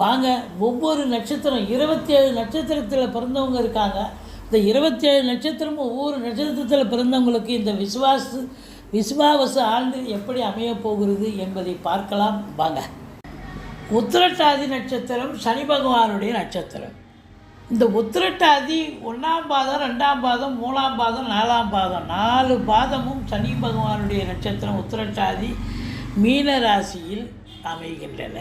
வாங்க ஒவ்வொரு நட்சத்திரம் இருபத்தி ஏழு நட்சத்திரத்தில் பிறந்தவங்க இருக்காங்க. இந்த இருபத்தி ஏழு நட்சத்திரமும் ஒவ்வொரு நட்சத்திரத்தில் பிறந்தவங்களுக்கு இந்த விசுவாச விசுவாவச ஆண்டு எப்படி அமையப் போகிறது என்பதை பார்க்கலாம். வாங்க. உத்திரட்டாதி நட்சத்திரம் சனி பகவானுடைய நட்சத்திரம். இந்த உத்திரட்டாதி ஒன்றாம் பாதம் ரெண்டாம் பாதம் மூணாம் பாதம் நாலாம் பாதம் நாலு பாதமும் சனி பகவானுடைய நட்சத்திரம் உத்திரட்டாதி மீன ராசியில் அமைகின்றன.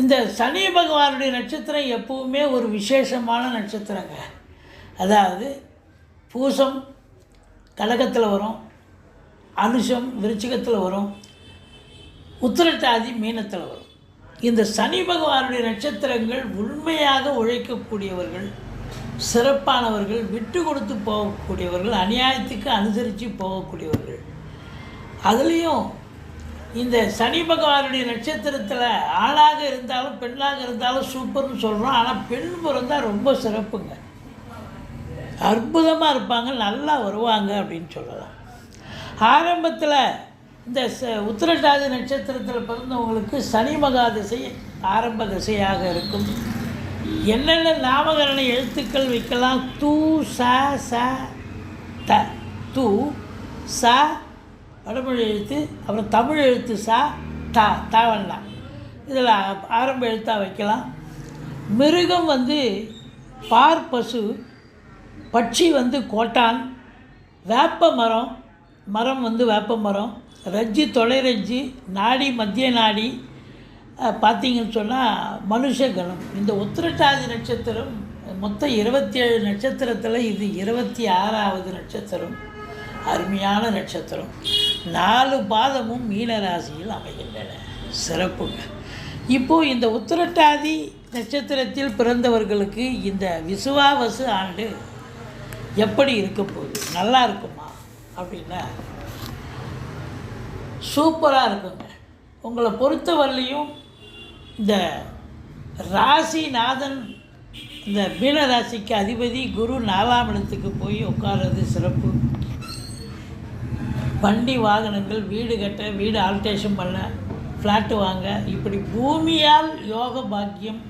இந்த சனி பகவானுடைய நட்சத்திரம் எப்பவுமே ஒரு விசேஷமான நட்சத்திரங்க. அதாவது பூசம் கடகத்தில் வரும் அனுஷம் விருச்சிகத்தில் வரும் உத்திரட்டாதி மீனத்தில் வரும். இந்த சனி பகவானுடைய நட்சத்திரங்கள் உண்மையாக உழைக்கக்கூடியவர்கள் சிறப்பானவர்கள் விட்டு கொடுத்து போகக்கூடியவர்கள் அநியாயத்துக்கு அனுசரித்து போகக்கூடியவர்கள். அதுலேயும் இந்த சனி பகவானுடைய நட்சத்திரத்தில் ஆணாக இருந்தாலும் பெண்ணாக இருந்தாலும் சூப்பர்னு சொல்கிறோம் ஆனால் பெண் பிறந்தால் ரொம்ப சிறப்புங்க. அற்புதமாக இருப்பாங்க நல்லா வருவாங்க அப்படின்னு சொல்லலாம். ஆரம்பத்தில் இந்த ச உத்திரட்டாதி நட்சத்திரத்தில் பிறந்தவங்களுக்கு சனி மகா திசை ஆரம்ப திசையாக இருக்கும். என்னென்ன நாமகரண எழுத்துக்கள் வைக்கலாம்? தூ ச ச த. தூ ச வடமொழி எழுத்து அப்புறம் தமிழ் எழுத்து சா தா தாவண்ணா. இதில் ஆரம்ப எழுத்தாக வைக்கலாம். மிருகம் வந்து பார் பசு பட்சி வந்து கோட்டான் வேப்ப மரம் மரம் வந்து வேப்ப மரம் ரஜ்ஜி தொலை ரஜ்ஜி நாடி மத்திய நாடி பார்த்தீங்கன்னு சொன்னால் மனுஷகணம் இந்த உத்திரட்டாதி நட்சத்திரம் மொத்தம் இருபத்தி ஏழு நட்சத்திரத்தில் இது இருபத்தி ஆறாவது நட்சத்திரம். அருமையான நட்சத்திரம். நாலு பாதமும் மீனராசியில் அமைகின்றன. சிறப்புங்க. இப்போது இந்த உத்திரட்டாதி நட்சத்திரத்தில் பிறந்தவர்களுக்கு இந்த விசுவாவசு ஆண்டு எப்படி இருக்க போகுது? நல்லா இருக்குமா? அப்படின்னா சூப்பராக இருக்குங்க. உங்களை பொறுத்தவரையிலையும் இந்த ராசிநாதன் இந்த மீனராசிக்கு அதிபதி குரு நாலாம் இடத்துக்கு போய் உட்கார்றது சிறப்பு. வண்டி வாகனங்கள் வீடு கட்ட வீடு ஆல்டேஷன் பண்ண ஃப்ளாட்டு வாங்க இப்படி பூமியால் யோக பாக்கியம்.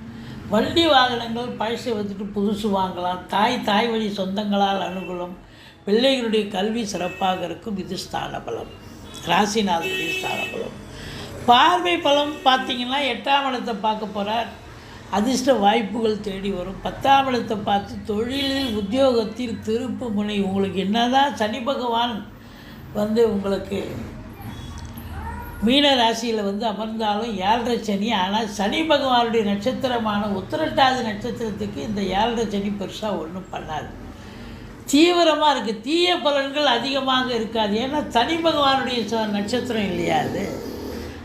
வண்டி வாகனங்கள் பழசை வந்துட்டு புதுசு வாங்கலாம். தாய் தாய் வழி சொந்தங்களால் அனுகூலம். பிள்ளைகளுடைய கல்வி சிறப்பாக இருக்கும். இது ஸ்தான பலம் ராசிநாதனுடைய ஸ்தான பலம் பார்வை பலம் பார்த்தீங்கன்னா எட்டாம் இடத்தை பார்க்க போகிறார் அதிர்ஷ்ட வாய்ப்புகள் தேடி வரும். பத்தாம் இடத்தை பார்த்து தொழிலில் உத்தியோகத்தில் திருப்பு முனை. உங்களுக்கு என்னதான் சனி பகவான் வந்து உங்களுக்கு மீன ராசியில் வந்து அமர்ந்தாலும் ஏழரை சனி. ஆனால் சனி பகவானுடைய நட்சத்திரமான உத்திரட்டாதி நட்சத்திரத்துக்கு இந்த ஏழரை சனி பெருசாக ஒன்றும் பண்ணாது. தீவிரமாக இருக்குது தீய பலன்கள் அதிகமாக இருக்காது. ஏன்னா சனி பகவானுடைய ச- நட்சத்திரம் இல்லையா அது?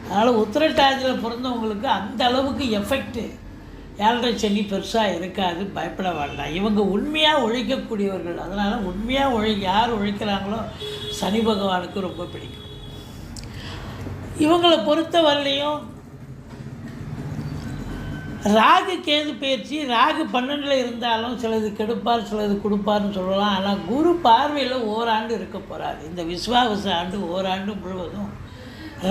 அதனால் உத்திரட்டாதியில் பிறந்தவங்களுக்கு அந்த அளவுக்கு எஃபெக்ட்டு ஏழரை சனி பெருசாக இருக்காது பயப்பட வேண்டாம். இவங்க உண்மையாக உழைக்கக்கூடியவர்கள். அதனால் உண்மையாக உழை யார் உழைக்கிறாங்களோ சனி பகவானுக்கு ரொம்ப பிடிக்கும். இவங்களை பொறுத்த வரலையும் ராகு கேது பயிற்சி ராகு பன்னெண்டில் இருந்தாலும் சிலது கெடுப்பார் சிலது கொடுப்பார்னு சொல்லலாம். ஆனால் குரு பார்வையில் ஓராண்டு இருக்க போகிறார் இந்த விஸ்வாவச ஆண்டு ஓராண்டு முழுவதும்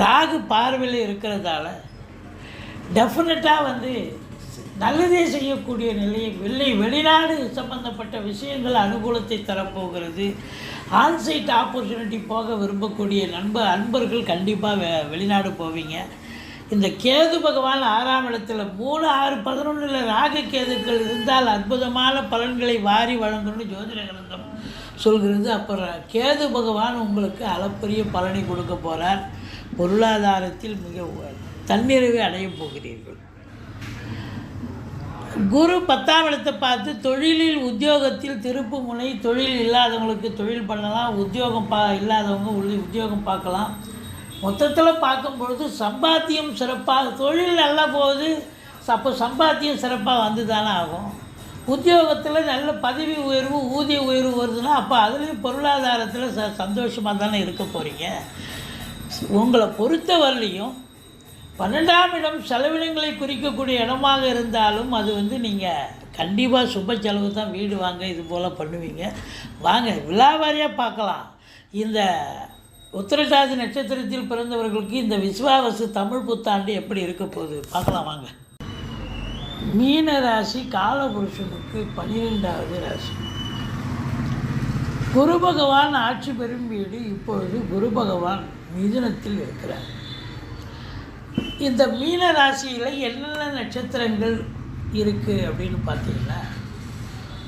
ராகு பார்வையில் இருக்கிறதால டெஃபினட்டாக வந்து நல்லதே செய்யக்கூடிய நிலையை வெளி வெளிநாடு சம்பந்தப்பட்ட விஷயங்கள் அனுகூலத்தை தரப்போகிறது. ஆன்சைட் ஆப்பர்ச்சுனிட்டி போக விரும்பக்கூடிய நண்ப அன்பர்கள் கண்டிப்பாக வெ வெளிநாடு போவீங்க. இந்த கேது பகவான் ஆறாம் இடத்துல மூணு ஆறு பதினொன்றில் ராக கேதுக்கள் இருந்தால் அற்புதமான பலன்களை வாரி வழங்கும்னு ஜோதிட கிரந்தம் சொல்கிறது. அப்புறம் கேது பகவான் உங்களுக்கு அளப்பரிய பலனை கொடுக்க போகிறார் பொருளாதாரத்தில் மிக தன்னிறைவை அடையப் போகிறீர்கள். குரு பத்தாம் இடத்தை பார்த்து தொழிலில் உத்தியோகத்தில் திருப்பு முனை தொழில் இல்லாதவங்களுக்கு தொழில் பண்ணலாம் உத்தியோகம் பா இல்லாதவங்க உள்ள உத்தியோகம் பார்க்கலாம். மொத்தத்தில் பார்க்கும்பொழுது சம்பாத்தியம் சிறப்பாக தொழில் நல்லா போகுது அப்போ சம்பாத்தியம் சிறப்பாக வந்து தானே ஆகும். உத்தியோகத்தில் நல்ல பதவி உயர்வு ஊதிய உயர்வு வருதுன்னா அப்போ அதுலேயும் பொருளாதாரத்தில் ச சந்தோஷமாக தானே இருக்க போகிறீங்க உங்களை பொறுத்தவரையிலையும் பன்னெண்டாம் இடம் செலவினங்களை குறிக்கக்கூடிய இடமாக இருந்தாலும் அது வந்து நீங்கள் கண்டிப்பாக சுப செலவு தான் வீடு வாங்க இது போல் பண்ணுவீங்க. வாங்க விழாவாரியாக பார்க்கலாம். இந்த உத்திரட்டாதி நட்சத்திரத்தில் பிறந்தவர்களுக்கு இந்த விஸ்வாவசு தமிழ் புத்தாண்டு எப்படி இருக்க போகுது? பார்க்கலாம் வாங்க. மீன ராசி காலபுருஷனுக்கு பன்னிரெண்டாவது ராசி. குரு பகவான் ஆட்சி பெறும் வீடு இப்பொழுது குரு பகவான் மிதுனத்தில் இருக்கிறார். இந்த மீன ராசியில் என்னென்ன நட்சத்திரங்கள் இருக்குது அப்படின்னு பார்த்தீங்கன்னா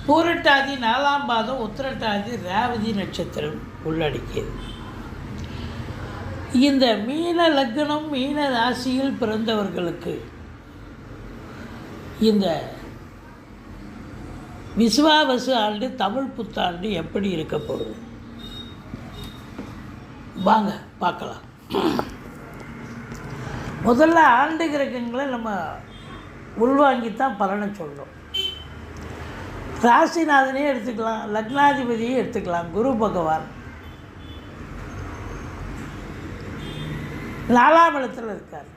பூரட்டாதி நாலாம் பாதம் உத்திரட்டாதி ரேவதி நட்சத்திரம் உள்ளடக்கியது. இந்த மீன லக்னம் மீன ராசியில் பிறந்தவர்களுக்கு இந்த விஸ்வாவசு ஆண்டு தமிழ் புத்தாண்டு எப்படி இருக்க போகுது? வாங்க பார்க்கலாம். முதல்ல ஆண்டு கிரகங்களை நம்ம உள்வாங்கித்தான் பலனை சொல்கிறோம் ராசிநாதனையும் எடுத்துக்கலாம் லக்னாதிபதியே எடுத்துக்கலாம் குரு பகவான். நாலாம் இடத்தில் இருக்கார்.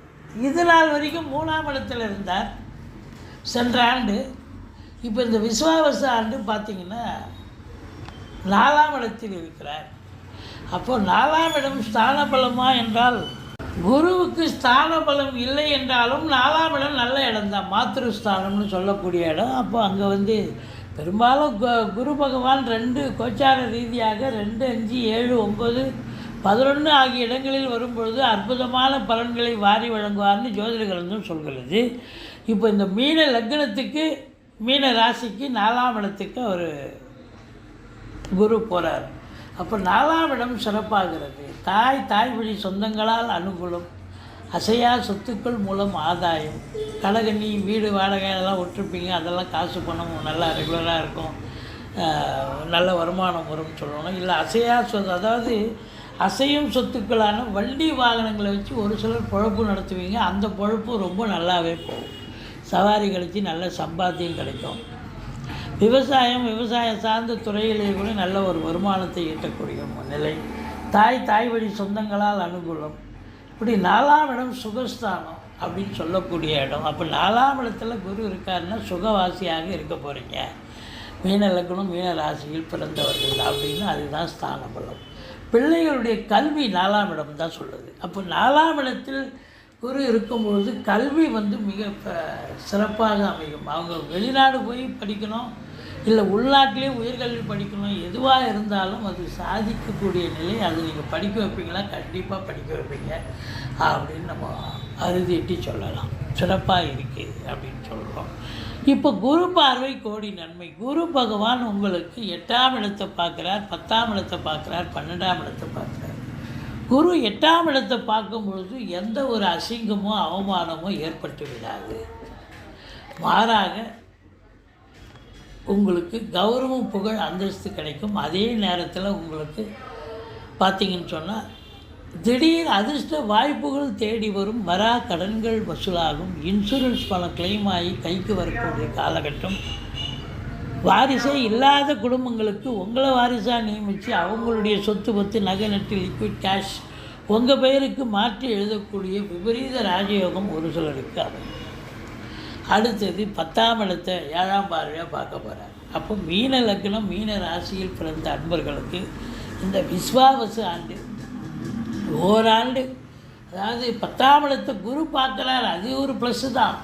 இது நாள் வரைக்கும் மூணாம் இடத்தில் இருந்தார். சென்ற ஆண்டு இப்போ இந்த விஸ்வாவச ஆண்டு பார்த்திங்கன்னா நாலாம் இடத்தில் இருக்கிறார். அப்போது நாலாம் இடம் ஸ்தான பலமா என்றால் குருவுக்கு ஸ்தான பலம் இல்லை என்றாலும் நாலாம் இடம் நல்ல இடம் தான் மாத்திருஸ்தானம்னு சொல்லக்கூடிய இடம். அப்போ அங்கே வந்து பெரும்பாலும் கு- குரு பகவான் ரெண்டு கோச்சார ரீதியாக ரெண்டு அஞ்சு ஏழு ஒம்பது பதினொன்று ஆகிய இடங்களில் வரும்பொழுது அற்புதமான பலன்களை வாரி வழங்குவார்னு ஜோதிட கிரந்தம் சொல்கிறது. இப்போ இந்த மீன லக்னத்துக்கு மீன ராசிக்கு நாலாம் இடத்துக்கு அவர் குரு போகிறார் அப்போ நாலாம் இடம் சிறப்பாகிறது. தாய் தாய் வழி சொந்தங்களால் அனுகூலம் அசையா சொத்துக்கள் மூலம் ஆதாயம் கடகண்ணி வீடு வாடகை அதெல்லாம் விட்டுருப்பீங்க அதெல்லாம் காசு பணம் நல்லா ரெகுலராக இருக்கும். நல்ல வருமானம் வரும்னு சொல்லணும். இல்லை அசையா சொத்து அதாவது அசையும் சொத்துக்களான வண்டி வாகனங்களை வச்சு ஒரு சிலர் பொழப்பு நடத்துவீங்க. அந்த பொழப்பு ரொம்ப நல்லாவே போகும். சவாரி கழித்து நல்ல சம்பாத்தியம் கிடைக்கும். விவசாயம் விவசாயம் சார்ந்த துறையிலே கூட நல்ல ஒரு வருமானத்தை ஈட்டக்கூடிய நிலை. தாய் தாய் வழி சொந்தங்களால் அனுகூலம். இப்படி நாலாம் இடம் சுகஸ்தானம் அப்படின்னு சொல்லக்கூடிய இடம். அப்போ நாலாம் இடத்துல குரு இருக்காருன்னா சுகவாசியாக இருக்க போகிறீங்க மீன லக்னம் மீன ராசியில் பிறந்தவர்கள் அப்படின்னு அதுதான் ஸ்தான பலம் பிள்ளைகளுடைய கல்வி நாலாம் இடம் தான் சொல்லுது. அப்போ நாலாம் இடத்தில் குரு இருக்கும்பொழுது கல்வி வந்து மிக சிறப்பாக அமையும். அவங்க வெளிநாடு போய் படிக்கணும் இல்லை உள்நாட்டிலே உயர்கல்வி படிக்கணும் எதுவாக இருந்தாலும் அது சாதிக்கக்கூடிய நிலை அது நீங்கள் படிக்க வைப்பீங்களா? கண்டிப்பாக படிக்க வைப்பீங்க. அப்படின்னு நம்ம அறுதிட்டு சொல்லலாம். சிறப்பாக இருக்குது அப்படின்னு சொல்கிறோம் இப்போ குரு பார்வை கோடி நன்மை. குரு பகவான் உங்களுக்கு எட்டாம் இடத்தை பார்க்குறார் பத்தாம் இடத்தை பார்க்குறார் பன்னெண்டாம் இடத்தை பார்க்குறார். குரு எட்டாம் இடத்தை பார்க்கும் பொழுது எந்த ஒரு அசிங்கமோ அவமானமோ ஏற்பட்டு விடாது. மாறாக உங்களுக்கு கௌரவம் புகழ் அந்தஸ்து கிடைக்கும். அதே நேரத்தில் உங்களுக்கு பார்த்தீங்கன்னு சொன்னால் திடீர் அதிர்ஷ்ட வாய்ப்புகள் தேடி வரும் வரா கடன்கள் வசூலாகும் இன்சூரன்ஸ் பணம் கிளைம் ஆகி கைக்கு வரக்கூடிய காலகட்டம். வாரிசே இல்லாத குடும்பங்களுக்கு உங்களை வாரிசாக நியமித்து அவங்களுடைய சொத்து பத்து நகை நட்டு லிக்விட் கேஷ் உங்கள் பெயருக்கு மாற்றி எழுதக்கூடிய விபரீத ராஜயோகம் ஒரு சிலருக்கு அமையும் அடுத்தது பத்தாம் இடத்தை ஏழாம் பார்வையாக பார்க்க போகிறார் அப்போ மீன லக்னம் மீன ராசியில் பிறந்த அன்பர்களுக்கு இந்த விஸ்வாவசு ஆண்டு ஓராண்டு அதாவது பத்தாம் இடத்தை குரு பார்க்குறார் அது ஒரு ப்ளஸ்ஸு தான்.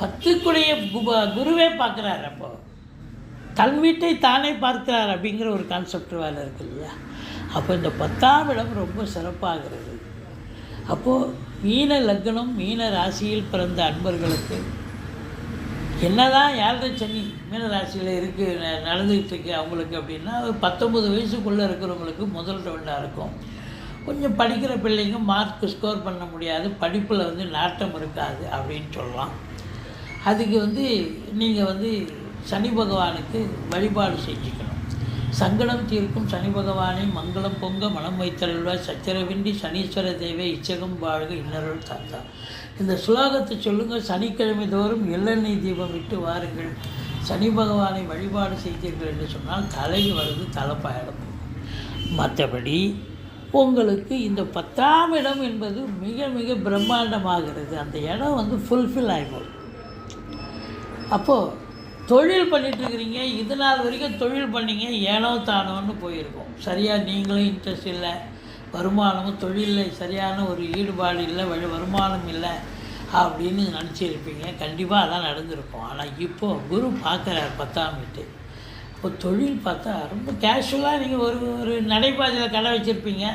பத்துக்குடைய குருவே பார்க்குறார் அப்போது தன் வீட்டை தானே பார்க்கிறார் அப்படிங்கிற ஒரு கான்செப்ட் வேலை இருக்கு இல்லையா? அப்போ இந்த பத்தாம் இடம் ரொம்ப சிறப்பாகிறது. அப்போது மீன லக்னம் மீன ராசியில் பிறந்த அன்பர்களுக்கு என்னதான் ஏழரை சனி மீனராசியில் இருக்கு ந- நடந்துகிட்டு இருக்கு அவங்களுக்கு அப்படின்னா ஒரு பத்தொம்பது வயசுக்குள்ளே இருக்கிறவங்களுக்கு முதல் ரவுண்டாக இருக்கும். கொஞ்சம் படிக்கிற பிள்ளைங்க மார்க் ஸ்கோர் பண்ண முடியாது படிப்பில் வந்து நாட்டம் இருக்காது அப்படின்னு சொல்லலாம். அதுக்கு வந்து நீங்கள் வந்து சனி பகவானுக்கு வழிபாடு செஞ்சுக்கணும். சங்கடம் தீர்க்கும் சனி பகவானை மங்களம் பொங்க மனம் வைத்தருள்வா சச்சரவின்றி சனீஸ்வர தேவை இச்சகம் வாழ்க இன்னருள் தாத்தா. இந்த சுலோகத்தை சொல்லுங்கள் சனிக்கிழமை தோறும் எள்ளெண்ணெய் தீபம் விட்டு வாருங்கள். சனி பகவானை வழிபாடு செய்தீர்கள் என்று சொன்னால் தலை வருது தலைப்பாயிடும் மற்றபடி உங்களுக்கு இந்த பத்தாம் இடம் என்பது மிக மிக பிரம்மாண்டமாகிறது. அந்த இடம் வந்து ஃபுல்ஃபில் ஆகிப்போம் அப்போது தொழில் பண்ணிட்டுருக்கிறீங்க இது நாள் வரைக்கும் தொழில் பண்ணீங்க. ஏனோ தானோன்னு போயிருக்கோம். சரியாக நீங்களும் இன்ட்ரெஸ்ட் இல்லை. வருமானமும் தொழிலில் சரியான ஒரு ஈடுபாடு இல்லை வழி வருமானம் இல்லை அப்படின்னு நினச்சிருப்பீங்க கண்டிப்பாக அதான் நடந்திருக்கும். ஆனால் இப்போது குரு பார்க்குறார் பத்தாம் வீட்டு. இப்போ தொழில் பார்த்தா ரொம்ப கேஷுவலாக நீங்கள் ஒரு ஒரு நடைபாதையில் கடை வச்சுருப்பீங்க.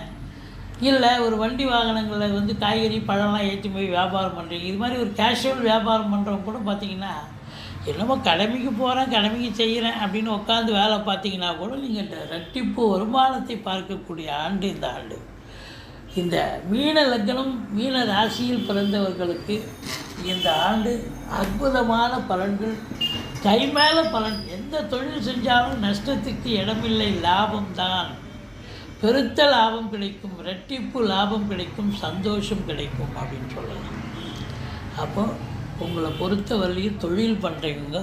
இல்லை ஒரு வண்டி வாகனங்களில் வந்து காய்கறி பழம்லாம் ஏற்றி போய் வியாபாரம் பண்ணுறீங்க இது மாதிரி ஒரு கேஷுவல் வியாபாரம் பண்ணுறவங்க கூட பார்த்தீங்கன்னா என்னமோ கடமைக்கு போகிறேன் கடமைக்கு செய்கிறேன் அப்படின்னு உட்காந்து வேலை பார்த்தீங்கன்னா கூட நீங்கள் ரெட்டிப்பு வருமானத்தை பார்க்கக்கூடிய ஆண்டு இந்த ஆண்டு. இந்த மீன லக்னம் மீன ராசியில் பிறந்தவர்களுக்கு இந்த ஆண்டு அற்புதமான பலன்கள். கை மேலே பலன் எந்த தொழில் செஞ்சாலும் நஷ்டத்துக்கு இடமில்லை லாபம்தான் பெருத்த லாபம் கிடைக்கும் ரெட்டிப்பு லாபம் கிடைக்கும் சந்தோஷம் கிடைக்கும் அப்படின்னு சொல்லலாம். அப்போது உங்களை பொறுத்த வரையும் தொழில் பண்ணுறவங்க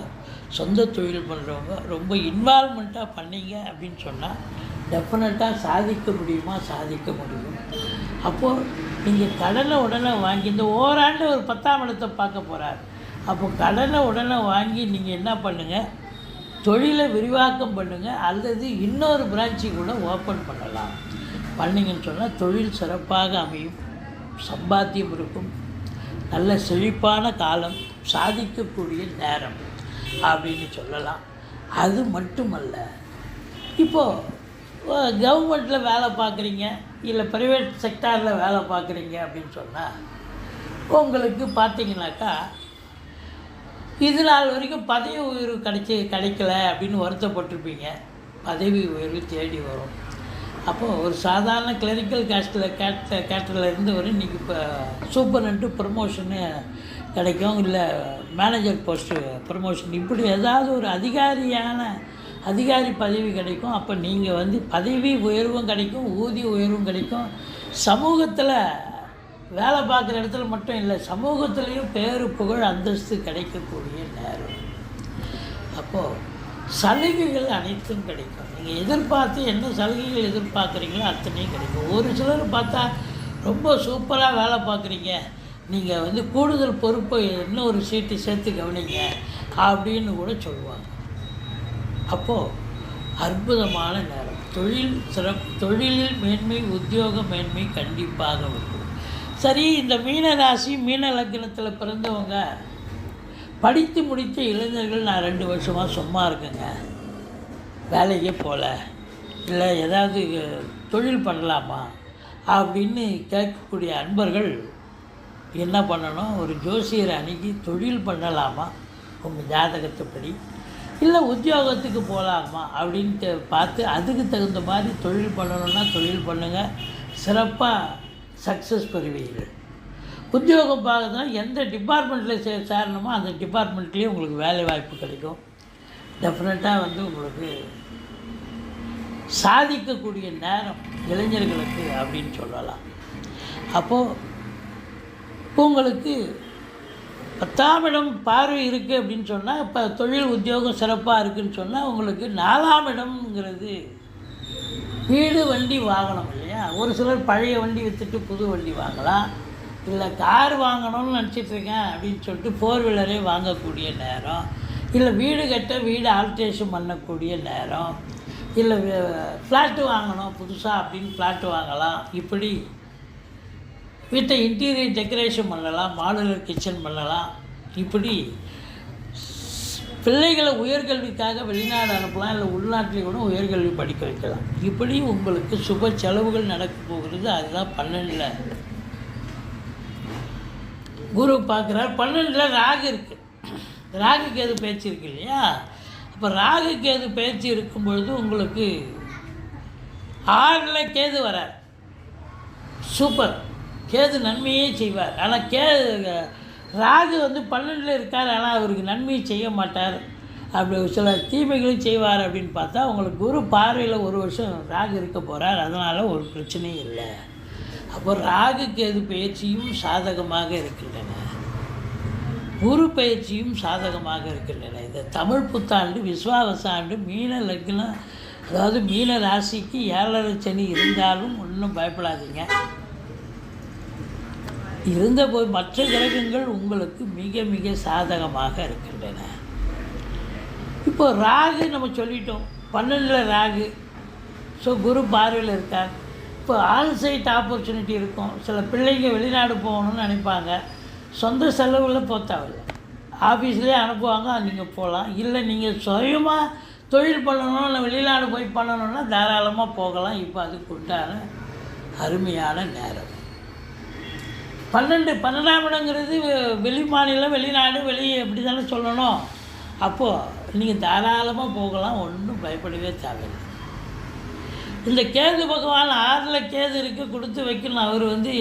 சொந்த தொழில் பண்ணுறவங்க ரொம்ப இன்வால்மெண்ட்டாக பண்ணீங்க அப்படின்னு சொன்னால் டெஃபினட்டாக சாதிக்க முடியுமா? சாதிக்க முடியும். அப்போது நீங்கள் கடனை உடனே வாங்கி இந்த ஓராண்டு ஒரு பத்தாம் இடத்தை பார்க்க போகிறார் அப்போ கடனை உடனே வாங்கி நீங்கள் என்ன பண்ணுங்கள் தொழிலை விரிவாக்கம் பண்ணுங்கள் அல்லது இன்னொரு பிரான்ச்சு கூட ஓப்பன் பண்ணலாம். பண்ணிங்கன்னு சொன்னால் தொழில் சிறப்பாக அமையும். சம்பாத்தியம் இருக்கும். நல்ல செழிப்பான காலம் சாதிக்கக்கூடிய நேரம் அப்படின்னு சொல்லலாம். அது மட்டுமல்ல. இப்போது கவர்மெண்ட்டில் வேலை பார்க்குறீங்க இல்லை ப்ரைவேட் செக்டாரில் வேலை பார்க்குறீங்க அப்படின்னு சொன்னால் உங்களுக்கு பார்த்தீங்கன்னாக்கா இது நாள் வரைக்கும் பதவி உயர்வு கிடைச்சி கிடைக்கல அப்படின்னு வருத்தப்பட்டிருப்பீங்க. பதவி உயர்வு தேடி வரும். அப்போது ஒரு சாதாரண கிளரிக்கல் கேஸ்டில் கேட்ட கேட்டரில் இருந்தவர் இன்றைக்கி இப்போ சூப்பரண்ட்டு ப்ரமோஷனு கிடைக்கும். இல்லை மேனேஜர் போஸ்ட்டு ப்ரமோஷன் இப்படி ஏதாவது ஒரு அதிகாரியான அதிகாரி பதவி கிடைக்கும். அப்போ நீங்கள் வந்து பதவி உயர்வும் கிடைக்கும் ஊதிய உயர்வும் கிடைக்கும். சமூகத்தில் வேலை பார்க்குற இடத்துல மட்டும் இல்லை சமூகத்துலேயும் பேரு புகழ் அந்தஸ்து கிடைக்கக்கூடிய நேரம். அப்போது சலுகைகள் அனைத்தும் கிடைக்கும். நீங்கள் எதிர்பார்த்து என்ன சலுகைகள் எதிர்பார்க்குறீங்களோ அத்தனையும் கிடைக்கும். ஒரு சிலர் பார்த்தா ரொம்ப சூப்பராக வேலை பார்க்குறீங்க. நீங்கள் வந்து கூடுதல் பொறுப்பை இன்னும் ஒரு சீட்டு சேர்த்து கவனிங்க அப்படின்னு கூட சொல்லுவாங்க. அப்போது அற்புதமான நேரம். தொழில் சிறப்பு தொழிலில் மேன்மை உத்தியோக மேன்மை கண்டிப்பாக இருக்கும். சரி இந்த மீன ராசி மீன லக்னத்தில் பிறந்தவங்க படித்து முடித்த இளைஞர்கள் நான் ரெண்டு வருஷமாக சும்மா இருக்கேங்க. வேலைக்கே போகல இல்லை ஏதாவது தொழில் பண்ணலாமா? அப்படின்னு கேட்கக்கூடிய அன்பர்கள் என்ன பண்ணணும்? ஒரு ஜோசியரை அணுகி தொழில் பண்ணலாமா? உங்கள் ஜாதகத்தைப்படி. இல்லை உத்தியோகத்துக்கு போகலாமா அப்படின்ட்டு பார்த்து அதுக்கு தகுந்த மாதிரி தொழில் பண்ணணுன்னா தொழில் பண்ணுங்கள் சிறப்பாக சக்ஸஸ் பெறுவீர்கள். உத்தியோகம் பார்க்கறதுனா எந்த டிபார்ட்மெண்ட்டில் சே சேரணுமோ அந்த டிபார்ட்மெண்ட்லேயும் உங்களுக்கு வேலை வாய்ப்பு கிடைக்கும். டெஃபினட்டாக வந்து உங்களுக்கு சாதிக்கக்கூடிய நேரம் இளைஞர்களுக்கு அப்படின்னு சொல்லலாம். அப்போது உங்களுக்கு பத்தாம் இடம் பார்வை இருக்குது அப்படின்னு சொன்னால் இப்போ தொழில் உத்தியோகம் சிறப்பாக இருக்குன்னு சொன்னால் உங்களுக்கு நாலாம் இடம்ங்கிறது வீடு வண்டி வாங்கணும் இல்லையா? ஒரு சிலர் பழைய வண்டி விற்றுட்டு புது வண்டி வாங்கலாம். இல்லை கார் வாங்கணும்னு நினச்சிட்டு இருக்கேன் அப்படின்னு சொல்லிட்டு ஃபோர் வீலரே வாங்கக்கூடிய நேரம். இல்லை வீடு கட்ட வீடு ஆல்ட்ரேஷன் பண்ணக்கூடிய நேரம். இல்லை ஃப்ளாட்டு வாங்கணும் புதுசாக அப்படின்னு ஃப்ளாட்டு வாங்கலாம். இப்படி வீட்டை இன்டீரியர் டெக்கரேஷன் பண்ணலாம் மாடுலர் கிச்சன் பண்ணலாம். இப்படி பிள்ளைகளை உயர்கல்விக்காக வெளிநாடு அனுப்பலாம் இல்லை உள்நாட்டிலே கூட உயர்கல்வி படிக்க வைக்கலாம். இப்படி உங்களுக்கு சுப செலவுகள் நடக்க போகிறது அதுதான் பன்னெண்டில் குரு பார்க்குறார் பன்னெண்டில் ராகு இருக்குது ராகு கேது பேச்சு இருக்கு இல்லையா? அப்போ ராகு கேது பேச்சு இருக்கும் பொழுது உங்களுக்கு ஆறில் கேது வரார். சூப்பர் கேது நன்மையே செய்வார். ஆனால் கே ராகு வந்து பன்னெண்டில் இருக்கார் ஆனால் அவருக்கு நன்மையை செய்ய மாட்டார். அப்படி சில தீமைகளும் செய்வார் அப்படின்னு பார்த்தா உங்களுக்கு குரு பார்வையில் ஒரு வருஷம் ராகு இருக்க போகிறார் அதனால் ஒரு பிரச்சனையும் இல்லை. அப்போ ராகு கேது பயிற்சியும் சாதகமாக இருக்கின்றன. குரு பயிற்சியும் சாதகமாக இருக்கின்றன. இந்த தமிழ் புத்தாண்டு விஸ்வாவச ஆண்டு மீன லக்னம் அதாவது மீன ராசிக்கு ஏழரை சனி இருந்தாலும் ஒன்றும் பயப்படாதீங்க. இருந்த போய் மற்ற கிரகங்கள் உங்களுக்கு மிக மிக சாதகமாக இருக்கின்றன. இப்போ ராகு நம்ம சொல்லிட்டோம். பன்னெண்டில் ராகு. ஸோ குரு பார்வையில் இருக்கார். இப்போ ஆல் சைட் ஆப்பர்ச்சுனிட்டி இருக்கும். சில பிள்ளைங்க வெளிநாடு போகணும்னு நினைப்பாங்க. சொந்த செலவில் போத்தாவில் ஆஃபீஸ்லேயே அனுப்புவாங்க நீங்கள் போகலாம் இல்லை நீங்கள் சுயமாக தொழில் பண்ணணும் இல்லை வெளிநாடு போய் பண்ணணும்னா தாராளமாக போகலாம். இப்போ அதுக்கு உண்டான அருமையான நேரம். பன்னெண்டு பன்னெண்டாம் இடங்கிறது வெளி மாநிலம் வெளிநாடு வெளியே எப்படி தானே சொல்லணும். அப்போது நீங்கள் தாராளமாக போகலாம். ஒன்றும் பயப்படவே தேவையில்லை. இந்த கேது பகவான் ஆறில் கேது இருக்க கொடுத்து வைக்கணும். அவர் வந்து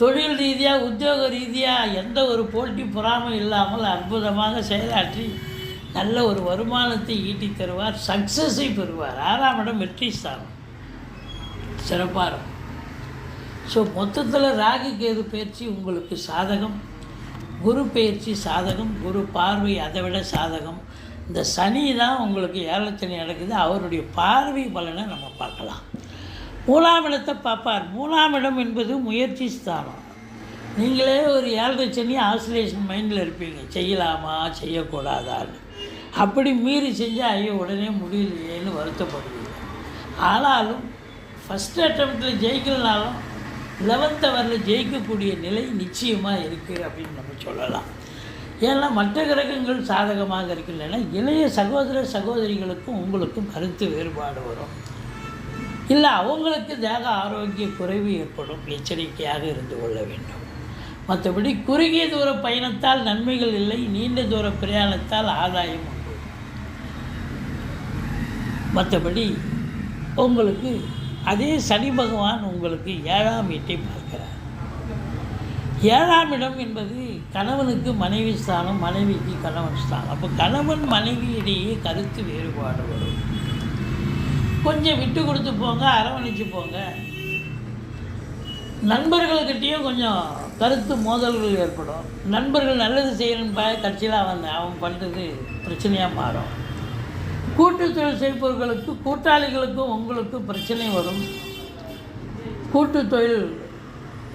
தொழில் ரீதியாக உத்தியோக ரீதியாக எந்த ஒரு போட்டி பொறாமல் இல்லாமல் அற்புதமாக செயலாற்றி நல்ல ஒரு வருமானத்தை ஈட்டி தருவார். சக்ஸஸை பெறுவார். ஆறாம் இடம் வெற்றி ஸ்தானம். சிறப்பாக இருக்கும். ஸோ மொத்தத்தில் ராகு கேது பயிற்சி உங்களுக்கு சாதகம். குரு பயிற்சி சாதகம். குரு பார்வை அதை விட சாதகம். இந்த சனி தான் உங்களுக்கு ஏழச்சனி நடக்குது அவருடைய பார்வை பலனை நம்ம பார்க்கலாம். மூணாம் இடத்தை பார்ப்பார். மூணாம் இடம் என்பது முயற்சி ஸ்தானம். நீங்களே ஒரு ஏழரை சனி ஆசிலேஷன் மைண்டில் இருப்பீங்க. செய்யலாமா செய்யக்கூடாதான்னு. அப்படி மீறி செஞ்சால் ஐயோ உடனே முடியலையேன்னு வருத்தப்படுவீங்க. ஆனாலும் ஃபஸ்ட் அட்டம்ப்டில் ஜெயிக்கலனாலும் லெவன்த் அவரில் ஜெயிக்கக்கூடிய நிலை நிச்சயமாக இருக்குது அப்படின்னு நம்ம சொல்லலாம். ஏன்னா மற்ற கிரகங்கள் சாதகமாக இருக்கின்றன. இளைய சகோதர சகோதரிகளுக்கும் உங்களுக்கும் கருத்து வேறுபாடு வரும். இல்லை அவங்களுக்கு தேக ஆரோக்கிய குறைவு ஏற்படும். எச்சரிக்கையாக இருந்து கொள்ள வேண்டும். மற்றபடி குறுகிய தூர பயணத்தால் நன்மைகள் இல்லை. நீண்ட தூர பிரயாணத்தால் ஆதாயம் உண்டு. மற்றபடி உங்களுக்கு அதே சனி பகவான் உங்களுக்கு ஏழாம் வீட்டை ஏழாம் இடம் என்பது கணவனுக்கு மனைவி ஸ்தானம் மனைவிக்கு கணவன் ஸ்தானம். அப்போ கணவன் மனைவியிடையே கருத்து வேறுபாடு வரும். கொஞ்சம் விட்டு கொடுத்து போங்க அரவணைச்சு போங்க. நண்பர்கள்கிட்டயும் கொஞ்சம் கருத்து மோதல்கள் ஏற்படும். நண்பர்கள் நல்லது செய்யணும்பா கட்சியில் அவன் அவன் பண்ணுறது பிரச்சனையாக மாறும். கூட்டுத்தொழில் செய்பவர்களுக்கு கூட்டாளிகளுக்கும் உங்களுக்கும் பிரச்சனை வரும். கூட்டுத்தொழில்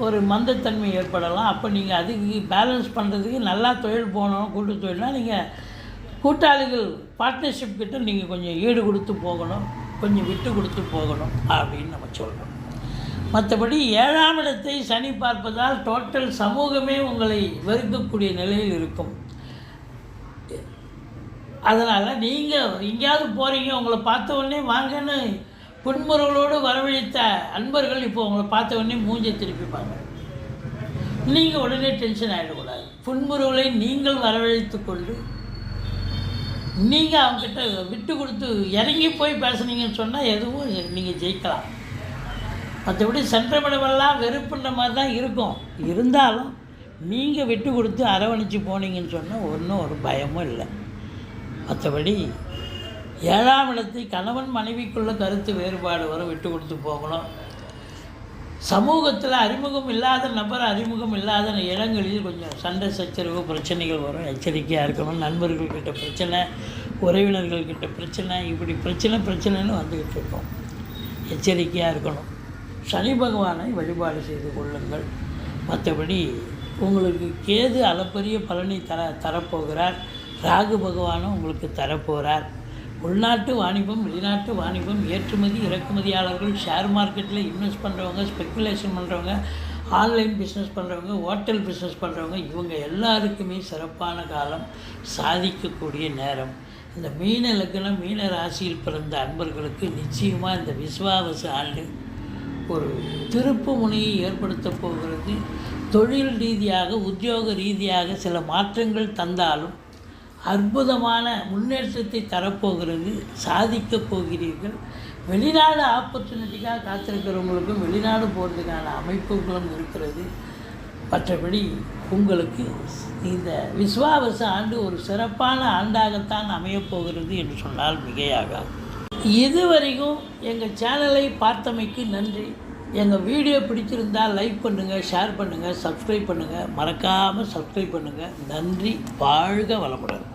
ஒரு மந்தத்தன்மை ஏற்படலாம். அப்போ நீங்கள் அதுக்கு பேலன்ஸ் பண்ணுறதுக்கு நல்லா தொழில் போகணும் கூட்டு தொழில்னா நீங்கள் கூட்டாளிகள் பார்ட்னர்ஷிப் கிட்ட நீங்கள் கொஞ்சம் ஈடு கொடுத்து போகணும் கொஞ்சம் விட்டு கொடுத்து போகணும் அப்படின்னு நம்ம சொல்கிறோம் மற்றபடி ஏழாம் இடத்தை சனி பார்ப்பதால் டோட்டல் சமூகமே உங்களை வெறுக்கக்கூடிய நிலையில் இருக்கும். அதனால் நீங்கள் எங்கேயாவது போகிறீங்க உங்களை பார்த்த உடனே வாங்கன்னு புன்முறுகளோடு வரவழைத்த அன்பர்கள் இப்போ உங்களை பார்த்த உடனே மூஞ்சை திருப்பிப்பாங்க நீங்கள் உடனே டென்ஷன் ஆகிடக்கூடாது புன்முறுகளை நீங்கள் வரவழைத்து கொண்டு நீங்கள் அவங்ககிட்ட விட்டு கொடுத்து இறங்கி போய் பேசுனீங்கன்னு சொன்னால் எதுவும் நீங்கள் ஜெயிக்கலாம். மற்றபடி சென்றமிடமெல்லாம் வெறுப்புன்ற மாதிரி தான் இருக்கும். இருந்தாலும் நீங்கள் விட்டு கொடுத்து அரவணைச்சு போனீங்கன்னு சொன்னால் ஒன்றும் ஒரு பயமும் இல்லை. மற்றபடி ஏழாம் இடத்தை கணவன் மனைவிக்குள்ள கருத்து வேறுபாடு வரும் விட்டு கொடுத்து போகணும். சமூகத்தில் அறிமுகம் இல்லாத நபர் அறிமுகம் இல்லாத இடங்களில் கொஞ்சம் சண்டை சச்சரவு பிரச்சனைகள் வரும். எச்சரிக்கையாக இருக்கணும். நண்பர்கள்கிட்ட பிரச்சனை உறவினர்கள்கிட்ட பிரச்சனை இப்படி பிரச்சனை பிரச்சனைன்னு வந்துக்கிட்டு இருக்கோம். எச்சரிக்கையாக இருக்கணும். சனி பகவானை வழிபாடு செய்து கொள்ளுங்கள். மற்றபடி உங்களுக்கு கேது அளப்பரிய பலனை தர தரப்போகிறார். ராகு பகவானும் உங்களுக்கு தரப்போகிறார் உள்நாட்டு வாணிபம் வெளிநாட்டு வாணிபம் ஏற்றுமதி இறக்குமதியாளர்கள் ஷேர் மார்க்கெட்டில் இன்வெஸ்ட் பண்ணுறவங்க ஸ்பெக்குலேஷன் பண்ணுறவங்க ஆன்லைன் பிஸ்னஸ் பண்ணுறவங்க ஹோட்டல் பிஸ்னஸ் பண்ணுறவங்க இவங்க எல்லாருக்குமே சிறப்பான காலம் சாதிக்கக்கூடிய நேரம். இந்த மீன லக்னம் மீன ராசியில் பிறந்த அன்பர்களுக்கு நிச்சயமாக இந்த விஸ்வாவச ஆண்டு ஒரு திருப்பு முனையை ஏற்படுத்த போகிறது. தொழில் ரீதியாக உத்தியோக ரீதியாக சில மாற்றங்கள் தந்தாலும் அற்புதமான முன்னேற்றத்தை தரப்போகிறது சாதிக்கப் போகிறீர்கள். வெளிநாடு ஆப்பர்ச்சுனிட்டிக்காக காத்திருக்கிறவங்களுக்கும் வெளிநாடு போகிறதுக்கான அமைப்புகளும் இருக்கிறது. மற்றபடி உங்களுக்கு இந்த விஸ்வாவச ஆண்டு ஒரு சிறப்பான ஆண்டாகத்தான் அமையப்போகிறது என்று சொன்னால் மிகையாகாது. இதுவரைக்கும் எங்கள் சேனலை பார்த்தமைக்கு நன்றி. எங்கள் வீடியோ பிடிச்சிருந்தால் லைக் பண்ணுங்கள் ஷேர் பண்ணுங்கள் சப்ஸ்கிரைப் பண்ணுங்கள் மறக்காமல் சப்ஸ்கிரைப் பண்ணுங்கள் நன்றி வாழ்க வளமுடன்.